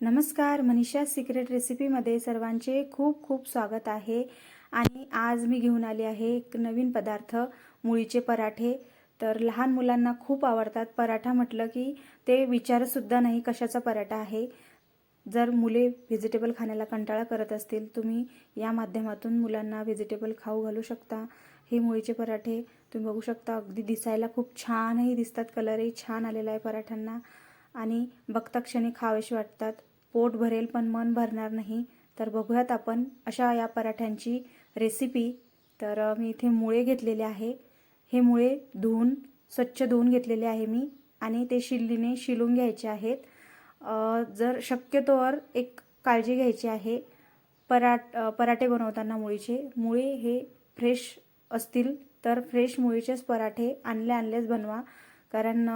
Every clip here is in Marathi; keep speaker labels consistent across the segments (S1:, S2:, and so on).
S1: नमस्कार मनीषा सिक्रेट रेसिपीमध्ये सर्वांचे खूप खूप स्वागत आहे. आणि आज मी घेऊन आली आहे एक नवीन पदार्थ मुळीचे पराठे. तर लहान मुलांना खूप आवडतात. पराठा म्हटलं की ते विचारसुद्धा नाही कशाचा पराठा आहे. जर मुले व्हेजिटेबल खाण्याला कंटाळा करत असतील तुम्ही या माध्यमातून मुलांना व्हेजिटेबल खाऊ घालू शकता. हे मुळीचे पराठे तुम्ही बघू शकता. अगदी दिसायला खूप छानही दिसतात. कलरही छान आलेला आहे पराठ्यांना. आणि बघता क्षणी खावेशी वाटतात. पोट भरेल पण मन भरणार नाही. तर बघूयात आपण अशा या पराठ्यांची रेसिपी तर मी इथे मुळे घेतलेले आहे. हे मुळे धुवून स्वच्छ धुवून घेतलेले आहे मी आणि ते शिल्लीने शिलून घ्यायचे आहेत. जर शक्यतोवर एक काळजी घ्यायची आहे पराट पराठे बनवताना मुळीचे. मुळे हे फ्रेश असतील तर फ्रेश मुळीचेच पराठे आणले आणलेच बनवा. कारण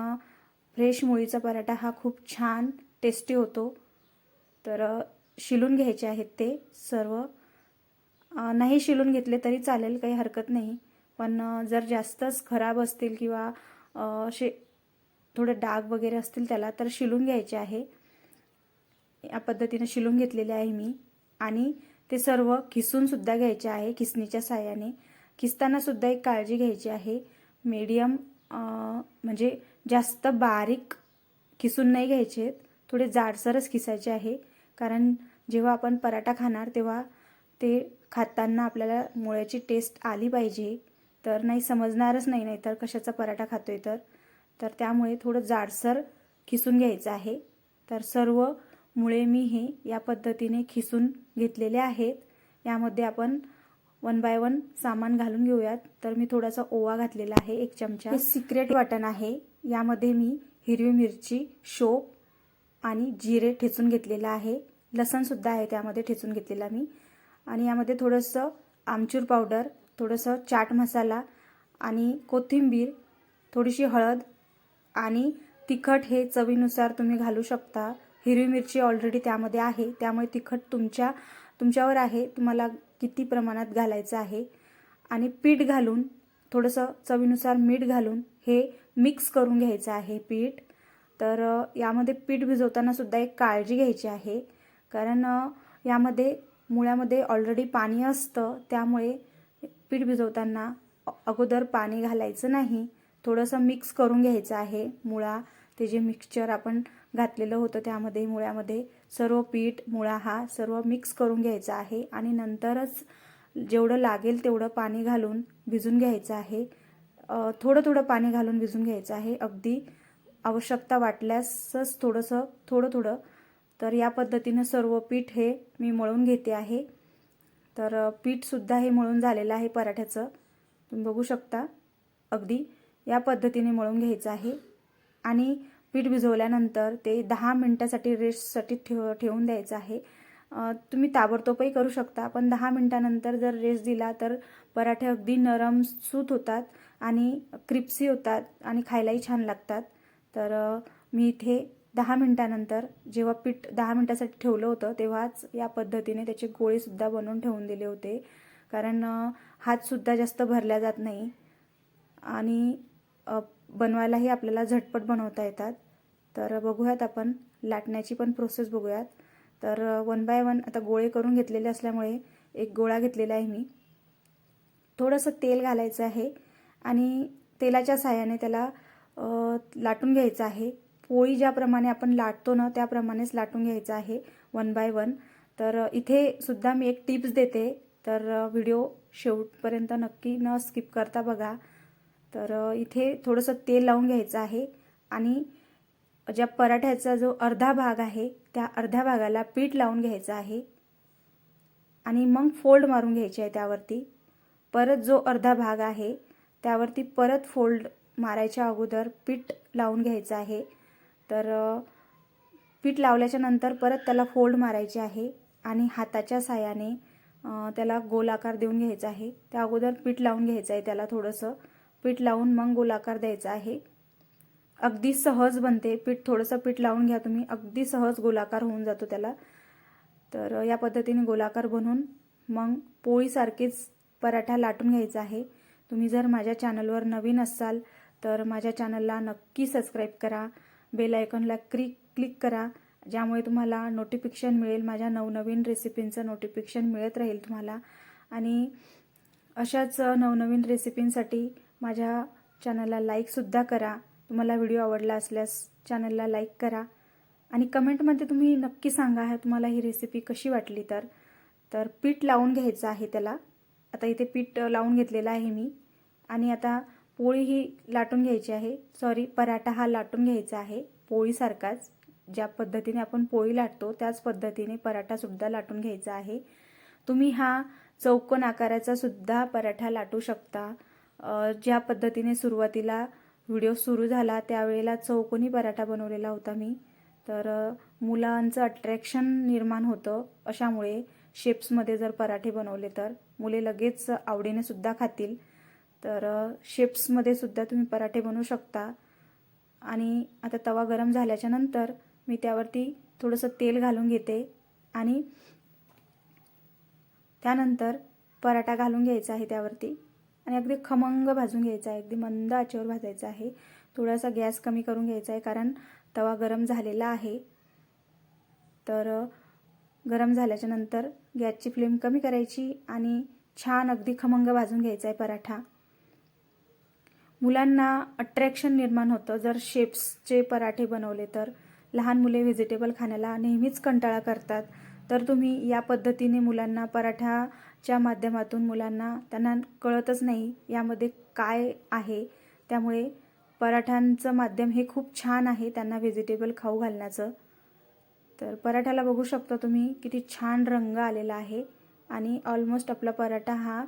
S1: फ्रेश मुळीचा पराठा हा खूप छान टेस्टी होतो. तर शिलून घ्यायचे आहेत ते सर्व. नाही शिलून घेतले तरी चालेल काही हरकत नाही. पण जर जास्तच खराब असतील किंवा असे थोडे डाग वगैरे असतील त्याला तर शिलून घ्यायचे आहे. या पद्धतीनं शिलून घेतलेले आहे मी. आणि ते सर्व खिसूनसुद्धा घ्यायचे आहे खिसणीच्या साह्याने. खिसतानासुद्धा एक काळजी घ्यायची आहे. मीडियम म्हणजे जास्त बारीक खिसून नाही घ्यायचे. थोडे जाडसरच खिसायचे आहे. कारण जेव्हा आपण पराठा खाणार तेव्हा ते खाताना आपल्याला मुळ्याची टेस्ट आली पाहिजे. तर नाही समजणारच नाही नाही तर कशाचा पराठा खातो आहे तर. तर त्यामुळे थोडं जाडसर खिसून घ्यायचं आहे. तर सर्व मुळे मी हे या पद्धतीने खिसून घेतलेले आहेत. यामध्ये आपण वन बाय वन सामान घालून घेऊयात. तर मी थोडासा ओवा घातलेला आहे एक चमचा. हे सिक्रेट वाटण आहे. यामध्ये मी हिरवी मिरची शोप आणि जिरे ठेचून घेतलेलं आहे. लसणसुद्धा आहे त्यामध्ये ठेचून घेतलेला मी. आणि यामध्ये थोडंसं आमचूर पावडर थोडंसं चाट मसाला आणि कोथिंबीर थोडीशी हळद आणि तिखट हे चवीनुसार तुम्ही घालू शकता. हिरवी मिरची ऑलरेडी त्यामध्ये आहे. त्यामुळे तिखट तुमच्या तुमच्यावर आहे. तुम्हाला किती प्रमाणात घालायचं आहे. आणि पीठ घालून थोडंसं चवीनुसार मीठ घालून हे मिक्स करून घ्यायचं आहे पीठ. तर यामध्ये पीठ भिजवताना सुद्धा एक काळजी घ्यायची आहे. कारण यामध्ये मुळ्यामध्ये ऑलरेडी पाणी असतं. त्यामुळे पीठ भिजवताना अगोदर पाणी घालायचं नाही. थोडंसं मिक्स करून घ्यायचं आहे. मुळा ते जे मिक्सचर आपण घातलेलं होतं त्यामध्ये मुळ्यामध्ये सर्व पीठ मुळा हा सर्व मिक्स करून घ्यायचा आहे. आणि नंतरच जेवढं लागेल तेवढं पाणी घालून भिजून घ्यायचं आहे. थोडं थोडं पाणी घालून भिजून घ्यायचं आहे. अगदी आवश्यकता वाटल्यासच थोडंसं थोडं थोडं. तर या पद्धतीनं सर्व पीठ हे मी मळून घेते आहे. तर पीठसुद्धा हे मळून झालेलं आहे पराठ्याचं. तुम्ही बघू शकता. अगदी या पद्धतीने मळून घ्यायचं आहे. आणि पीठ भिजवल्यानंतर ते दहा मिनटासाठी रेस्टसाठी ठेव ठेवून द्यायचं आहे. तुम्ही ताबडतोबही करू शकता. पण दहा मिनटानंतर जर रेस्ट दिला तर पराठे अगदी नरम सूत होतात आणि क्रिप्सी होतात आणि खायलाही छान लागतात. तर मी इथे दहा मिनटानंतर जेव्हा पीठ दहा मिनटासाठी ठेवलं होतं तेव्हाच या पद्धतीने त्याचे गोळेसुद्धा बनवून ठेवून दिले होते. कारण हातसुद्धा जास्त भरल्या जात नाही आणि बनवायलाही आपल्याला झटपट बनवता येतात. तर बघूयात आपण. लाटण्याची पण प्रोसेस बघूयात. तर वन बाय वन आता गोळे करून घेतलेले असल्यामुळे एक गोळा घेतलेला आहे मी. थोडंसं तेल घालायचं आहे आणि तेलाच्या साह्याने त्याला लाटून घ्यायचं आहे. पोळी ज्याप्रमाणे आपण लाटतो ना त्याप्रमाणेच लाटून घ्यायचं आहे वन बाय वन तर इथे सुद्धा मी एक टिप्स देते. तर व्हिडिओ शेवटपर्यंत नक्की न स्किप करता बघा. तर इथे थोडंसं तेल लावून घ्यायचं आहे आणि ज्या पराठ्याचा जो अर्धा भाग आहे त्या अर्ध्या भागाला पीठ लावून घ्यायचं आहे आणि मग फोल्ड मारून घ्यायची आहे त्यावरती. परत जो अर्धा भाग आहे त्यावरती परत फोल्ड मारायच्या अगोदर पीठ लावून घ्यायचं आहे. तर पीठ लावल्याच्या नंतर परत त्याला फोल्ड मारायचे आहे आणि हाताच्या साह्याने त्याला गोलाकार देऊन घ्यायचा आहे. त्या अगोदर पीठ लावून घ्यायचं आहे त्याला थोडंसं. पीठ लावून मग गोलाकार द्यायचा आहे. अगदी सहज बनते. पीठ थोडंसं पीठ लावून घ्या तुम्ही. अगदी सहज गोलाकार होऊन जातो त्याला. तर या पद्धतीने गोलाकार बनवून मग पोळीसारखीच पराठा लाटून घ्यायचा आहे. तुम्ही जर माझ्या चॅनलवर नवीन असाल तर माझ्या चॅनलला नक्की सबस्क्राईब करा. बेल आयकॉनला क्लिक क्लिक करा. ज्यामुळे तुम्हाला नोटिफिकेशन मिळेल. माझ्या नवनवीन रेसिपींचं नोटिफिकेशन मिळत राहील तुम्हाला. आणि अशाच नवनवीन रेसिपींसाठी माझ्या चॅनलला लाईकसुद्धा करा. तुम्हाला व्हिडिओ आवडला असल्यास चॅनलला लाईक करा. आणि कमेंटमध्ये तुम्ही नक्की सांगा हे तुम्हाला ही रेसिपी कशी वाटली? तर तर पीठ लावून घ्यायचं आहे त्याला. आता इथे पीठ लावून घेतलेलं आहे मी. आणि आता पोळी ही लाटून घ्यायची आहे. सॉरी पराठा हा लाटून घ्यायचा आहे. पोळीसारखाच ज्या पद्धतीने आपण पोळी लाटतो त्याच पद्धतीने पराठासुद्धा लाटून घ्यायचा आहे. तुम्ही हा चौकोन आकाराचा सुद्धा पराठा लाटू शकता. ज्या पद्धतीने सुरुवातीला व्हिडिओ सुरू झाला त्यावेळेला चौकोनी पराठा बनवलेला होता मी. तर मुलांचं अट्रॅक्शन निर्माण होतं अशामुळे शेप्समध्ये जर पराठे बनवले तर. मुले लगेच आवडीने सुद्धा खातील. तर शेप्समध्ये सुद्धा तुम्ही पराठे बनवू शकता. आणि आता तवा गरम झाल्याच्यानंतर मी त्यावरती थोडंसं तेल घालून घेते. आणि त्यानंतर पराठा घालून घ्यायचा आहे त्यावरती. आणि अगदी खमंग भाजून घ्यायचा आहे. अगदी मंद आचेवर भाजायचा आहे. थोडासा गॅस कमी करून घ्यायचा आहे कारण तवा गरम झालेला आहे. तर गरम झाल्याच्यानंतर गॅसची फ्लेम कमी करायची आणि छान अगदी खमंग भाजून घ्यायचा आहे पराठा. मुलांना अट्रॅक्शन निर्माण होतं. जर शेप्सचे पराठे बनवले तर लहान मुले व्हेजिटेबल खाण्याला नेहमीच कंटाळा करतात. तर तुम्ही या पद्धतीने मुलांना पराठाच्या माध्यमातून मुलांना त्यांना कळतच नाही यामध्ये काय आहे. त्यामुळे पराठ्यांचं माध्यम हे खूप छान आहे त्यांना व्हेजिटेबल खाऊ घालण्याचं. तर पराठ्याला बघू शकता तुम्ही किती छान रंग आलेला आहे. आणि ऑलमोस्ट आपला पराठा हा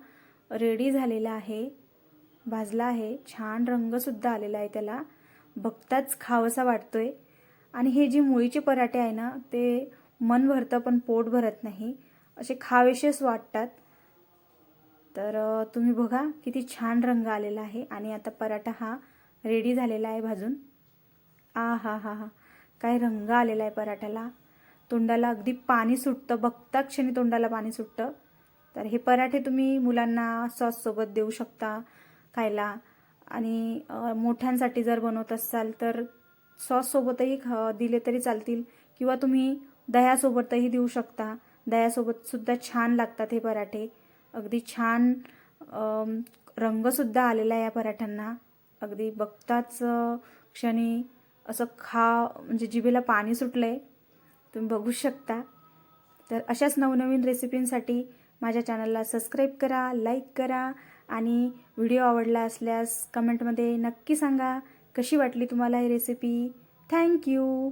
S1: रेडी झालेला आहे. भाजला आहे. छान रंगसुद्धा आलेला आहे त्याला. बघताच खावसा वाटतोय. आणि हे जे मुळीचे पराठे आहे ना ते मन भरतं पण पोट भरत नाही. असे खावेसेच वाटतात. तर तुम्ही बघा किती छान रंग आलेला आहे. आणि आता पराठा हा रेडी झालेला आहे भाजून. आ हा हा हा. काय रंग आलेला आहे पराठ्याला. तोंडाला अगदी पाणी सुटतं. बघता क्षणी तोंडाला पाणी सुटतं. तर हे पराठे तुम्ही मुलांना सॉससोबत देऊ शकता. खायला. आणि मोठ्यांसाठी जर बनवत असाल तर सॉससोबतही ख दिले तरी चालतील. किंवा तुम्ही दह्यासोबतही देऊ शकता. दह्यासोबतसुद्धा छान लागतात हे पराठे. अगदी छान रंगसुद्धा आलेला आहे या पराठ्यांना. अगदी बघताच क्षणी असं खा म्हणजे जिभेला पाणी सुटलं आहे तुम्ही बघू शकता. तर अशाच नवनवीन रेसिपींसाठी माझ्या चॅनलला सबस्क्राईब करा लाईक करा. आणि व्हिडिओ आवडला असल्यास कमेंटमध्ये नक्की सांगा. कशी वाटली तुम्हाला ही रेसिपी थँक्यू